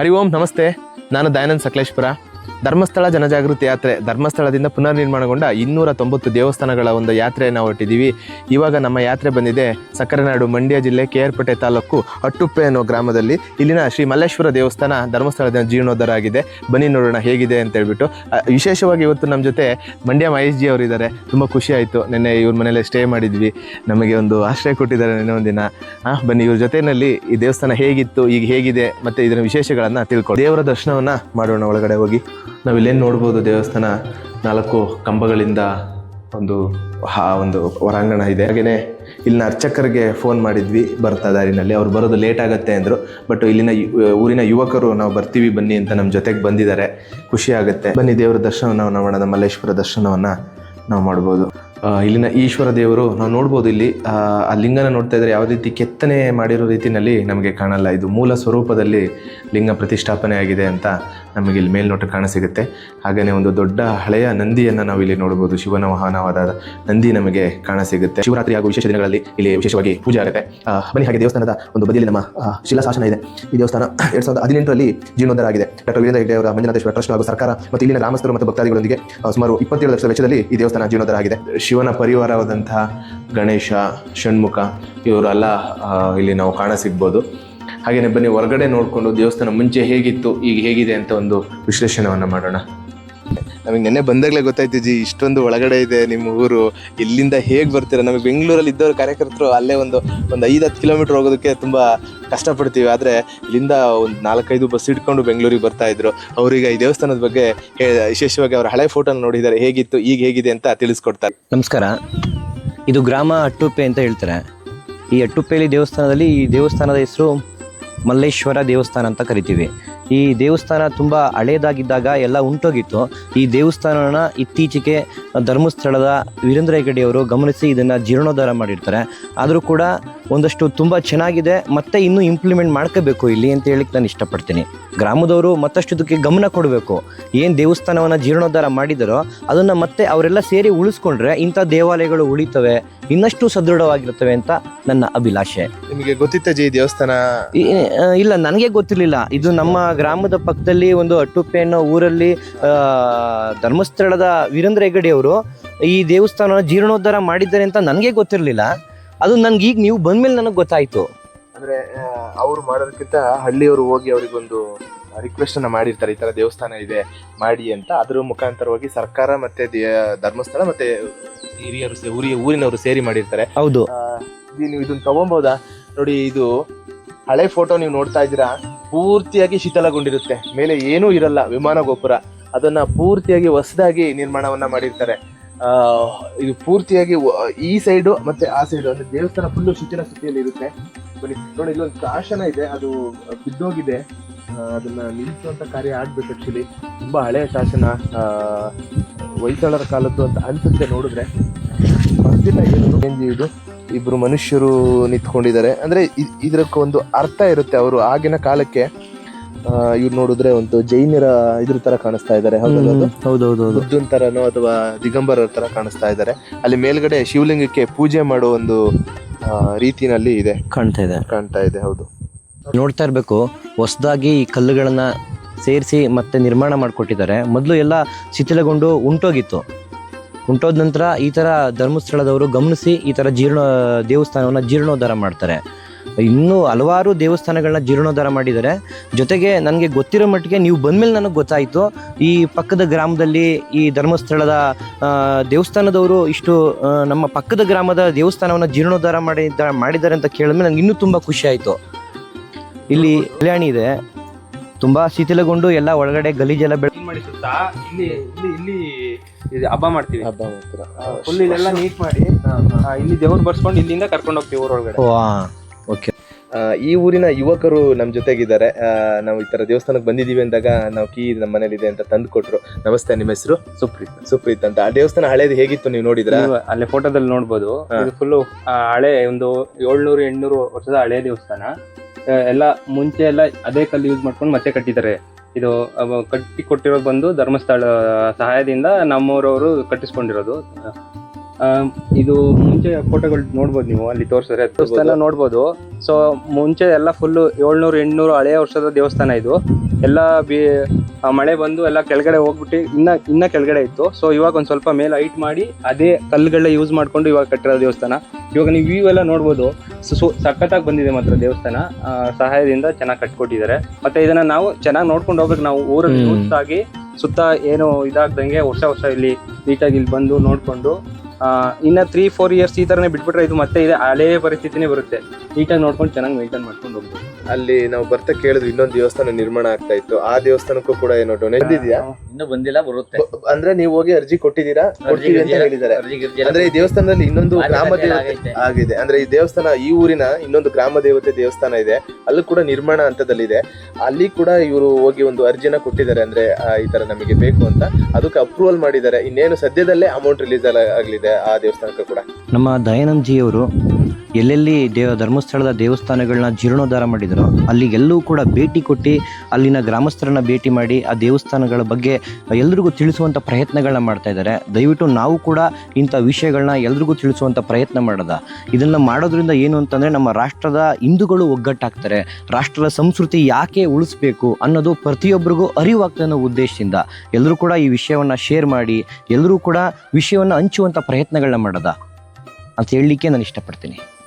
ಹರಿ ಓಂ ನಮಸ್ತೆ. ನಾನು ದಯಾನಂದ್ ಸಕಲೇಶ್ಪುರ. ಧರ್ಮಸ್ಥಳ ಜನಜಾಗೃತಿ ಯಾತ್ರೆ ಧರ್ಮಸ್ಥಳದಿಂದ ಪುನರ್ ನಿರ್ಮಾಣಗೊಂಡ ಇನ್ನೂರ ತೊಂಬತ್ತು ದೇವಸ್ಥಾನಗಳ ಒಂದು ಯಾತ್ರೆಯನ್ನು ಹೊರಟಿದ್ದೀವಿ. ಇವಾಗ ನಮ್ಮ ಯಾತ್ರೆ ಬಂದಿದೆ ಸಕ್ಕರೆನಾಡು, ಮಂಡ್ಯ ಜಿಲ್ಲೆ ಕೆ ಆರ್ ಪೇಟೆ ತಾಲೂಕು ಅಟ್ಟುಪ್ಪೆ ಅನ್ನೋ ಗ್ರಾಮದಲ್ಲಿ. ಇಲ್ಲಿನ ಶ್ರೀ ಮಲ್ಲೇಶ್ವರ ದೇವಸ್ಥಾನ ಧರ್ಮಸ್ಥಳದ ಜೀರ್ಣೋದ್ಧಾರ ಆಗಿದೆ ಬನ್ನಿ ನೋಡೋಣ ಹೇಗಿದೆ ಅಂತ ಹೇಳ್ಬಿಟ್ಟು. ವಿಶೇಷವಾಗಿ ಇವತ್ತು ನಮ್ಮ ಜೊತೆ ಮಂಡ್ಯ ಮಹೇಶ್ ಜಿ ಅವರಿದ್ದಾರೆ ತುಂಬ ಖುಷಿ ಆಯಿತು. ನಿನ್ನೆ ಇವ್ರ ಮನೆಯಲ್ಲೇ ಸ್ಟೇ ಮಾಡಿದ್ವಿ. ನಮಗೆ ಒಂದು ಆಶ್ರಯ ಕೊಟ್ಟಿದ್ದಾರೆ ನಿನ್ನೆ ಒಂದಿನ. ಬನ್ನಿ ಇವ್ರ ಜೊತೆಯಲ್ಲಿ ಈ ದೇವಸ್ಥಾನ ಹೇಗಿತ್ತು, ಈಗ ಹೇಗಿದೆ, ಮತ್ತೆ ಇದರ ವಿಶೇಷಗಳನ್ನು ತಿಳ್ಕೊಳ್ಳಿ ದೇವರ ದರ್ಶನವನ್ನು ಮಾಡೋಣ ಒಳಗಡೆ ಹೋಗಿ. ನಾವು ಇಲ್ಲೇನು ನೋಡ್ಬೋದು ದೇವಸ್ಥಾನ ನಾಲ್ಕು ಕಂಬಗಳಿಂದ ಒಂದು ಹಾ, ಒಂದು ಹೊರಾಂಗಣ ಇದೆ. ಹಾಗೆಯೇ ಇಲ್ಲಿನ ಅರ್ಚಕರಿಗೆ ಫೋನ್ ಮಾಡಿದ್ವಿ, ಬರ್ತಾ ದಾರಿನಲ್ಲಿ. ಅವ್ರು ಬರೋದು ಲೇಟ್ ಆಗುತ್ತೆ ಅಂದರು. ಬಟ್ ಇಲ್ಲಿನ ಊರಿನ ಯುವಕರು ನಾವು ಬರ್ತೀವಿ ಬನ್ನಿ ಅಂತ ನಮ್ಮ ಜೊತೆಗೆ ಬಂದಿದ್ದಾರೆ. ಖುಷಿ ಆಗುತ್ತೆ. ಬನ್ನಿ ದೇವರ ದರ್ಶನವನ್ನು, ನಾವು ಮಾಡೋಣ ಮಲ್ಲೇಶ್ವರ ದರ್ಶನವನ್ನು ನಾವು ಮಾಡ್ಬೋದು. ಇಲ್ಲಿನ ಈಶ್ವರ ದೇವರು ನಾವು ನೋಡ್ಬೋದು ಇಲ್ಲಿ ಆ, ಲಿಂಗನ ನೋಡ್ತಾ ಇದ್ರೆ ಯಾವ ರೀತಿ ಕೆತ್ತನೆ ಮಾಡಿರೋ ರೀತಿಯಲ್ಲಿ ನಮಗೆ ಕಾಣಲ್ಲ. ಇದು ಮೂಲ ಸ್ವರೂಪದಲ್ಲಿ ಲಿಂಗ ಪ್ರತಿಷ್ಠಾಪನೆ ಆಗಿದೆ ಅಂತ ನಮಗೆ ಇಲ್ಲಿ ಮೇಲ್ನೋಟ ಕಾಣಸಿಗುತ್ತೆ ಹಾಗೆಯೇ ಒಂದು ದೊಡ್ಡ ಹಳೆಯ ನಂದಿಯನ್ನು ನಾವು ಇಲ್ಲಿ ನೋಡ್ಬೋದು. ಶಿವನ ವಾಹನವಾದ ನಂದಿ ನಮಗೆ ಕಾಣಸಿಗುತ್ತೆ ಶಿವರಾತ್ರಿ ಹಾಗೂ ವಿಶೇಷ ದಿನಗಳಲ್ಲಿ ಇಲ್ಲಿ ವಿಶೇಷವಾಗಿ ಪೂಜೆ ಆಗುತ್ತೆ. ಬನ್ನಿ ಹಾಗೆ ದೇವಸ್ಥಾನದ ಒಂದು ಬದಿಯಲ್ಲಿ ನಮ್ಮ ಶಿಲಾಶಾಸನ ಇದೆ. ಈ ದೇವಸ್ಥಾನ ಎರಡು ಸಾವಿರದ ಹದಿನೆಂಟರಲ್ಲಿ ಜೀರ್ಣೋದ್ಧಾರ ಆಗಿದೆ. ಡಾಕ್ಟರ್ ವೀರೇಂದ್ರ ಹೆಗ್ಡೆ ಅವರ ಮಂಜುನಾಥೇಶ್ವರ ಟ್ರಸ್ಟ್ ಹಾಗೂ ಸರ್ಕಾರ ಮತ್ತು ಇಲ್ಲಿನ ಗ್ರಾಮಸ್ಥರು ಮತ್ತು ಭಕ್ತಾದಿಗಳೊಂದಿಗೆ ಸುಮಾರು ಇಪ್ಪತ್ತೇಳು ಲಕ್ಷ ವೆಚ್ಚದಲ್ಲಿ ಈ ದೇವಸ್ಥಾನ ಜೀರ್ಣೋದ್ಧಾರ ಆಗಿದೆ. ಶಿವನ ಪರಿವಾರವಾದಂತಹ ಗಣೇಶ, ಷಣ್ಮುಖ, ಇವರೆಲ್ಲ ಇಲ್ಲಿ ನಾವು ಕಾಣ ಸಿಗ್ಬೋದು ಹಾಗೆಯೇ ಬನ್ನಿ, ಹೊರಗಡೆ ನೋಡಿಕೊಂಡು ದೇವಸ್ಥಾನ ಮುಂಚೆ ಹೇಗಿತ್ತು, ಈಗ ಹೇಗಿದೆ ಅಂತ ಒಂದು ವಿಶ್ಲೇಷಣೆಯನ್ನು ಮಾಡೋಣ. ನಮಗೆ ನೆನ್ನೆ ಬಂದಾಗಲೇ ಗೊತ್ತಾಯ್ತು ಜಿ, ಇಷ್ಟೊಂದು ಒಳಗಡೆ ಇದೆ ನಿಮ್ಮ ಊರು. ಇಲ್ಲಿಂದ ಹೇಗೆ ಬರ್ತೀರಾ? ನಮಗೆ ಬೆಂಗಳೂರಲ್ಲಿ ಇದ್ದವರು, ಕಾರ್ಯಕರ್ತರು ಅಲ್ಲೇ ಒಂದು ಒಂದು ಐದು ಹತ್ತು ಕಿಲೋಮೀಟರ್ ಹೋಗೋದಕ್ಕೆ ತುಂಬ ಕಷ್ಟಪಡ್ತೀವಿ. ಆದರೆ ಇಲ್ಲಿಂದ ಒಂದು ನಾಲ್ಕೈದು ಬಸ್ ಇಟ್ಕೊಂಡು ಬೆಂಗಳೂರಿಗೆ ಬರ್ತಾ ಇದ್ರು. ಅವ್ರಿಗೆ ಈ ದೇವಸ್ಥಾನದ ಬಗ್ಗೆ ವಿಶೇಷವಾಗಿ ಅವರ ಹಳೆ ಫೋಟೋನ ನೋಡಿದ್ದಾರೆ. ಹೇಗಿತ್ತು, ಈಗ ಹೇಗಿದೆ ಅಂತ ತಿಳಿಸ್ಕೊಡ್ತಾರೆ. ನಮಸ್ಕಾರ. ಇದು ಗ್ರಾಮ ಅಟ್ಟುಪ್ಪೆ ಅಂತ ಹೇಳ್ತಾರೆ. ಈ ಅಟ್ಟುಪ್ಪೆಲಿ ದೇವಸ್ಥಾನದಲ್ಲಿ ಈ ದೇವಸ್ಥಾನದ ಹೆಸರು ಮಲ್ಲೇಶ್ವರ ದೇವಸ್ಥಾನ ಅಂತ ಕರಿತೀವಿ. ಈ ದೇವಸ್ಥಾನ ತುಂಬ ಹಳೇದಾಗಿದ್ದಾಗ ಎಲ್ಲ ಉಂಟೋಗಿತ್ತು. ಈ ದೇವಸ್ಥಾನನ ಇತ್ತೀಚೆಗೆ ಧರ್ಮಸ್ಥಳದ ವೀರೇಂದ್ರ ಹೆಗಡೆಯವರು ಗಮನಿಸಿ ಇದನ್ನು ಜೀರ್ಣೋದ್ಧಾರ ಮಾಡಿರ್ತಾರೆ. ಆದರೂ ಕೂಡ ಒಂದಷ್ಟು ತುಂಬ ಚೆನ್ನಾಗಿದೆ ಮತ್ತೆ ಇನ್ನೂ ಇಂಪ್ಲಿಮೆಂಟ್ ಮಾಡ್ಕೋಬೇಕು ಇಲ್ಲಿ ಅಂತ ಹೇಳಿಕ್ಕೆ ನಾನು ಇಷ್ಟಪಡ್ತೀನಿ. ಗ್ರಾಮದವರು ಮತ್ತಷ್ಟು ಇದಕ್ಕೆ ಗಮನ ಕೊಡಬೇಕು. ಏನು ದೇವಸ್ಥಾನವನ್ನು ಜೀರ್ಣೋದ್ಧಾರ ಮಾಡಿದರೋ ಅದನ್ನು ಮತ್ತೆ ಅವರೆಲ್ಲ ಸೇರಿ ಉಳಿಸ್ಕೊಂಡ್ರೆ ಇಂಥ ದೇವಾಲಯಗಳು ಉಳಿತವೆ ಇನ್ನಷ್ಟು ಸದೃಢವಾಗಿರ್ತವೆ ಅಂತ ನನ್ನ ಅಭಿಲಾಷೆ. ನಿಮಗೆ ಗೊತ್ತಿತ್ತ ಜಿ ದೇವಸ್ಥಾನ? ಇಲ್ಲ ನನಗೆ ಗೊತ್ತಿರಲಿಲ್ಲ. ಇದು ನಮ್ಮ ಗ್ರಾಮದ ಪಕ್ಕದಲ್ಲಿ ಒಂದು ಅಟ್ಟುಪ್ಪೆ ಅನ್ನೋ ಊರಲ್ಲಿ ಧರ್ಮಸ್ಥಳದ ವೀರೇಂದ್ರ ಹೆಗಡೆ ಅವರು ಈ ದೇವಸ್ಥಾನ ಜೀರ್ಣೋದ್ಧಾರ ಮಾಡಿದ್ದಾರೆ ಅಂತ ನನಗೆ ಗೊತ್ತಿರಲಿಲ್ಲ. ಅದು ನನಗೆ ಈಗ ನೀವು ಬಂದ್ಮೇಲೆ ನನಗೆ ಗೊತ್ತಾಯ್ತು. ಅಂದ್ರೆ ಅವ್ರು ಮಾಡೋದಕ್ಕಿಂತ ಹಳ್ಳಿಯವರು ಹೋಗಿ ಅವರಿಗೊಂದು ರಿಕ್ವೆಸ್ಟ್ ಅನ್ನ ಮಾಡಿರ್ತಾರೆ ಈ ತರ ದೇವಸ್ಥಾನ ಇದೆ ಮಾಡಿ ಅಂತ. ಅದ್ರ ಮುಖಾಂತರವಾಗಿ ಸರ್ಕಾರ ಮತ್ತೆ ಧರ್ಮಸ್ಥಳ ಮತ್ತೆ ಹಿರಿಯರು ಊರಿನವರು ಸೇರಿ ಮಾಡಿರ್ತಾರೆ. ಹೌದು. ನೀವು ಇದನ್ನ ತಗೊಂಬೋದಾ ನೋಡಿ ಇದು ಹಳೆ ಫೋಟೋ ನೀವು ನೋಡ್ತಾ ಇದ್ದೀರಾ? ಪೂರ್ತಿಯಾಗಿ ಶೀತಲಗೊಂಡಿರುತ್ತೆ ಮೇಲೆ ಏನೂ ಇರಲ್ಲ ವಿಮಾನ ಗೋಪುರ. ಅದನ್ನ ಪೂರ್ತಿಯಾಗಿ ಹೊಸದಾಗಿ ನಿರ್ಮಾಣವನ್ನ ಮಾಡಿರ್ತಾರೆ. ಇದು ಪೂರ್ತಿಯಾಗಿ ಈ ಸೈಡು ಮತ್ತೆ ಆ ಸೈಡು ಅಂದರೆ ದೇವಸ್ಥಾನ ಫುಲ್ಲು ಶಿಥಿಲ ಸ್ಥಿತಿಯಲ್ಲಿ ಇರುತ್ತೆ. ಬನ್ನಿ, ನೋಡಿ ಇಲ್ಲೊಂದು ಕಾಶನ ಇದೆ, ಅದು ಬಿದ್ದೋಗಿದೆ. ಅದನ್ನು ನಿಲ್ಲಿಸುವಂತ ಕಾರ್ಯ ಆಗ್ಬೇಕು ಆ್ಯಕ್ಚುಲಿ ತುಂಬಾ ಹಳೆಯ ಶಾಸನ. ಹೊಯ್ಸಳರ ಕಾಲದ್ದು ಅಂತ ಅನ್ಸುತ್ತೆ ನೋಡಿದ್ರೆ. ಗೊತ್ತಿಲ್ಲ ಏನು ಇದು. ಇಬ್ರು ಮನುಷ್ಯರು ನಿಂತ್ಕೊಂಡಿದ್ದಾರೆ. ಅಂದ್ರೆ ಇದಕ್ಕೆ ಒಂದು ಅರ್ಥ ಇರುತ್ತೆ ಅವರು ಆಗಿನ ಕಾಲಕ್ಕೆ ಇವ್ರು ನೋಡಿದ್ರೆ ಒಂದು ಜೈನರ ಇದ್ರ ತರ ಕಾಣಿಸ್ತಾ? ಹೌದೌದು ಬುದ್ಧನ್ ತರನೋ ಅಥವಾ ದಿಗಂಬರ ತರ ಕಾಣಿಸ್ತಾ ಇದ್ದಾರೆ. ಅಲ್ಲಿ ಮೇಲ್ಗಡೆ ಶಿವಲಿಂಗಕ್ಕೆ ಪೂಜೆ ಮಾಡೋ ಒಂದು ರೀತಿನಲ್ಲಿ ಇದೆ. ಕಾಣ್ತಾ ಇದೆ. ಕಾಣ್ತಾ ಇದೆ ಹೌದು. ನೋಡ್ತಾ ಇರಬೇಕು ಹೊಸದಾಗಿ ಈ ಕಲ್ಲುಗಳನ್ನ ಸೇರಿಸಿ ಮತ್ತೆ ನಿರ್ಮಾಣ ಮಾಡಿಕೊಟ್ಟಿದ್ದಾರೆ. ಮೊದಲು ಎಲ್ಲ ಶಿಥಿಲಗೊಂಡು ಉಂಟೋಗಿತ್ತು. ಉಂಟೋದ ನಂತರ ಈ ಥರ ಧರ್ಮಸ್ಥಳದವರು ಗಮನಿಸಿ ಈ ಥರ ಜೀರ್ಣ, ದೇವಸ್ಥಾನವನ್ನು ಜೀರ್ಣೋದ್ಧಾರ ಮಾಡ್ತಾರೆ. ಇನ್ನೂ ಹಲವಾರು ದೇವಸ್ಥಾನಗಳನ್ನ ಜೀರ್ಣೋದ್ಧಾರ ಮಾಡಿದ್ದಾರೆ. ಜೊತೆಗೆ ನನಗೆ ಗೊತ್ತಿರೋ ಮಟ್ಟಿಗೆ ನೀವು ಬಂದಮೇಲೆ ನನಗೆ ಗೊತ್ತಾಯಿತು, ಈ ಪಕ್ಕದ ಗ್ರಾಮದಲ್ಲಿ ಈ ಧರ್ಮಸ್ಥಳದ ದೇವಸ್ಥಾನದವರು ಇಷ್ಟು ನಮ್ಮ ಪಕ್ಕದ ಗ್ರಾಮದ ದೇವಸ್ಥಾನವನ್ನು ಜೀರ್ಣೋದ್ಧಾರ ಮಾಡಿದ್ದಾರೆ ಮಾಡಿದ್ದಾರೆ ಅಂತ ಕೇಳಿದ್ಮೇಲೆ ನನಗೆ ಇನ್ನೂ ತುಂಬ ಖುಷಿ ಆಯಿತು. ಇಲ್ಲಿ ಕಲ್ಯಾಣಿ ಇದೆ. ತುಂಬಾ ಶಿಥಿಲಗೊಂಡು ಎಲ್ಲ ಒಳಗಡೆ ಗಲೀಜೆಲ್ಲ ಬೆಳೆ ಮಾಡಿ ಸುತ್ತ ಇಲ್ಲಿ ಇಲ್ಲಿ ಇಲ್ಲಿ ಇದು ಹಬ್ಬ ಮಾಡ್ತೀವಿ. ಹಬ್ಬ ಮಾಡ್ತೀರಾ? ಫುಲ್ ಇದೆಲ್ಲ ನೀಟ್ ಮಾಡಿ ಆ, ಇಲ್ಲಿ ದೇವ್ರು ಬರ್ಸ್ಕೊಂಡು ಇಲ್ಲಿಂದ ಕರ್ಕೊಂಡು ಹೋಗ್ತೀವಿ ಊರೊಳಗಡೆ. ಓಕೆ. ಆ, ಈ ಊರಿನ ಯುವಕರು ನಮ್ಮ ಜೊತೆಗಿದ್ದಾರೆ. ಆ, ನಾವು ಈ ತರ ದೇವಸ್ಥಾನಕ್ಕೆ ಬಂದಿದ್ದೀವಿ ಅಂದಾಗ ನಾವು ಕೀ ನಮ್ಮ ಮನೇಲಿ ಇದೆ ಅಂತ ತಂದು ಕೊಟ್ರು. ನಮಸ್ತೆ ನಿಮ್ಮ ಹೆಸರು? ಸುಪ್ರೀತ್. ಸುಪ್ರೀತ್ ಅಂತ. ಆ ದೇವಸ್ಥಾನ ಹಳೇದು ಹೇಗಿತ್ತು ನೀವು ನೋಡಿದ್ರ? ನೀವು ಅಲ್ಲೇ ಫೋಟೋದಲ್ಲಿ ನೋಡ್ಬೋದು. ಇದು ಫುಲ್ ಹಳೆ ಒಂದು ಏಳ್ನೂರು ಎಂಟ್ನೂರು ವರ್ಷದ ಹಳೆ ದೇವಸ್ಥಾನ. ಎಲ್ಲ ಮುಂಚೆ ಎಲ್ಲ ಅದೇ ಕಲ್ಲು ಯೂಸ್ ಮಾಡ್ಕೊಂಡು ಮತ್ತೆ ಕಟ್ಟಿದ್ದಾರೆ. ಇದು ಕಟ್ಟಿ ಕೊಟ್ಟಿರೋದು ಬಂದು ಧರ್ಮಸ್ಥಳ ಸಹಾಯದಿಂದ ನಮ್ಮೂರವರು ಕಟ್ಟಿಸ್ಕೊಂಡಿರೋದು. ಇದು ಮುಂಚೆ ಫೋಟೋಗಳು ನೋಡ್ಬೋದು ನೀವು ಅಲ್ಲಿ ತೋರಿಸಿದ್ರೆ ದೇವಸ್ಥಾನ ನೋಡ್ಬೋದು. ಸೊ ಮುಂಚೆ ಎಲ್ಲ ಫುಲ್ಲು ಏಳ್ನೂರು ಎಂಟುನೂರು ಹಳೆಯ ವರ್ಷದ ದೇವಸ್ಥಾನ ಇದು. ಎಲ್ಲ ಬಿ ಮಳೆ ಬಂದು ಎಲ್ಲ ಕೆಳಗಡೆ ಹೋಗ್ಬಿಟ್ಟು ಇನ್ನ ಇನ್ನ ಕೆಳಗಡೆ ಇತ್ತು. ಸೊ ಇವಾಗ ಒಂದು ಸ್ವಲ್ಪ ಮೇಲೆ ಹೈಟ್ ಮಾಡಿ ಅದೇ ಕಲ್ಲುಗಳನ್ನ ಯೂಸ್ ಮಾಡ್ಕೊಂಡು ಇವಾಗ ಕಟ್ಟಿರೋ ದೇವಸ್ಥಾನ. ಇವಾಗ ನೀವು ವ್ಯೂ ಎಲ್ಲ ನೋಡ್ಬೋದು. ಸೊ ಸಖತ್ತಾಗಿ ಬಂದಿದೆ ಮಾತ್ರ ದೇವಸ್ಥಾನ. ಸಹಾಯದಿಂದ ಚೆನ್ನಾಗಿ ಕಟ್ಕೊಟ್ಟಿದ್ದಾರೆ. ಮತ್ತೆ ಇದನ್ನ ನಾವು ಚೆನ್ನಾಗಿ ನೋಡ್ಕೊಂಡು ಹೋಗ್ಬೇಕು. ನಾವು ಊರಲ್ಲಿ ಸುತ್ತಾಗಿ ಸುತ್ತ ಏನು ಇದಾಗ್ದಂಗೆ ವರ್ಷ ವರ್ಷ ಇಲ್ಲಿ ನೀಟಾಗಿ ಇಲ್ಲಿ ಬಂದು ನೋಡ್ಕೊಂಡು ಇನ್ನ ತ್ರೀ ಫೋರ್ ಇಯರ್ಸ್ ಈ ತರನೇ ಬಿಟ್ಬಿಟ್ರೆ ಇದು ಮತ್ತೆ ಇದೆ ಹಳೇ ಪರಿಸ್ಥಿತಿನೇ ಬರುತ್ತೆ. ನೀಟಾಗಿ ನೋಡ್ಕೊಂಡು ಚೆನ್ನಾಗಿ ಮೇಂಟೈನ್ ಮಾಡ್ಕೊಂಡು ಹೋಗ್ಬೋದು. ಅಲ್ಲಿ ನಾವು ಬರ್ತಾ ಕೇಳಿದ್ವಿ ಇನ್ನೊಂದು ದೇವಸ್ಥಾನ ನಿರ್ಮಾಣ ಆಗ್ತಾ ಇತ್ತು. ಆ ದೇವಸ್ಥಾನಕ್ಕೂ ಕೂಡ ಏನೋ ಡೊನೇಟ್ ಇದೆಯಾ ಇನ್ನೂ ಬಂದಿಲ್ಲ ಬರುತ್ತೆ. ಅಂದ್ರೆ ನೀವು ಹೋಗಿ ಅರ್ಜಿ ಕೊಟ್ಟಿದ್ದೀರಾ? ಕೊಡ್ತೀವಿ ಅಂತ ಹೇಳಿದ್ದಾರೆ. ಅಂದ್ರೆ ಈ ದೇವಸ್ಥಾನದಲ್ಲಿ ಇನ್ನೊಂದು ಗ್ರಾಮ ದೇವತೆ ಆಗಿದೆ. ಅಂದ್ರೆ ಈ ದೇವಸ್ಥಾನ ಈ ಊರಿನ ಇನ್ನೊಂದು ಗ್ರಾಮ ದೇವತೆ ದೇವಸ್ಥಾನ ಇದೆ. ಅಲ್ಲೂ ಕೂಡ ನಿರ್ಮಾಣ ಹಂತದಲ್ಲಿದೆ. ಅಲ್ಲಿ ಕೂಡ ಇವರು ಹೋಗಿ ಒಂದು ಅರ್ಜಿನ ಕೊಟ್ಟಿದ್ದಾರೆ. ಅಂದ್ರೆ ಈ ತರ ನಮಗೆ ಬೇಕು ಅಂತ. ಅದಕ್ಕೆ ಅಪ್ರೂವಲ್ ಮಾಡಿದ್ದಾರೆ. ಇನ್ನೇನು ಸದ್ಯದಲ್ಲೇ ಅಮೌಂಟ್ ರಿಲೀಸ್ ಆಗಲಿದೆ. ಆ ದೇವಸ್ಥಾನಕ್ಕೂ ಕೂಡ. ನಮ್ಮ ದಯಾನಂದ್ ಜಿಯವರು ಎಲ್ಲೆಲ್ಲಿ ದೇವ ಧರ್ಮಸ್ಥಳದ ದೇವಸ್ಥಾನಗಳನ್ನ ಜೀರ್ಣೋದ್ಧಾರ ಮಾಡಿದರೋ, ಅಲ್ಲಿಗೆಲ್ಲೂ ಕೂಡ ಭೇಟಿ ಕೊಟ್ಟು ಅಲ್ಲಿನ ಗ್ರಾಮಸ್ಥರನ್ನ ಭೇಟಿ ಮಾಡಿ ಆ ದೇವಸ್ಥಾನಗಳ ಬಗ್ಗೆ ಎಲ್ರಿಗೂ ತಿಳಿಸುವಂಥ ಪ್ರಯತ್ನಗಳನ್ನ ಮಾಡ್ತಾ ಇದ್ದಾರೆ. ದಯವಿಟ್ಟು ನಾವು ಕೂಡ ಇಂಥ ವಿಷಯಗಳನ್ನ ಎಲ್ರಿಗೂ ತಿಳಿಸುವಂಥ ಪ್ರಯತ್ನ ಮಾಡೋದ. ಇದನ್ನು ಮಾಡೋದ್ರಿಂದ ಏನು ಅಂತಂದರೆ ನಮ್ಮ ರಾಷ್ಟ್ರದ ಹಿಂದೂಗಳು ಒಗ್ಗಟ್ಟಾಗ್ತಾರೆ. ರಾಷ್ಟ್ರದ ಸಂಸ್ಕೃತಿ ಯಾಕೆ ಉಳಿಸ್ಬೇಕು ಅನ್ನೋದು ಪ್ರತಿಯೊಬ್ಬರಿಗೂ ಅರಿವಾಗ್ತದೆ ಅನ್ನೋ ಉದ್ದೇಶದಿಂದ ಎಲ್ಲರೂ ಕೂಡ ಈ ವಿಷಯವನ್ನು ಶೇರ್ ಮಾಡಿ ಎಲ್ಲರೂ ಕೂಡ ವಿಷಯವನ್ನು ಹಂಚುವಂಥ ಪ್ರಯತ್ನಗಳನ್ನ ಮಾಡೋದ. ಅಂತ ಹೇಳಲಿಕ್ಕೆ ನಾನು ಇಷ್ಟಪಡ್ತೀನಿ.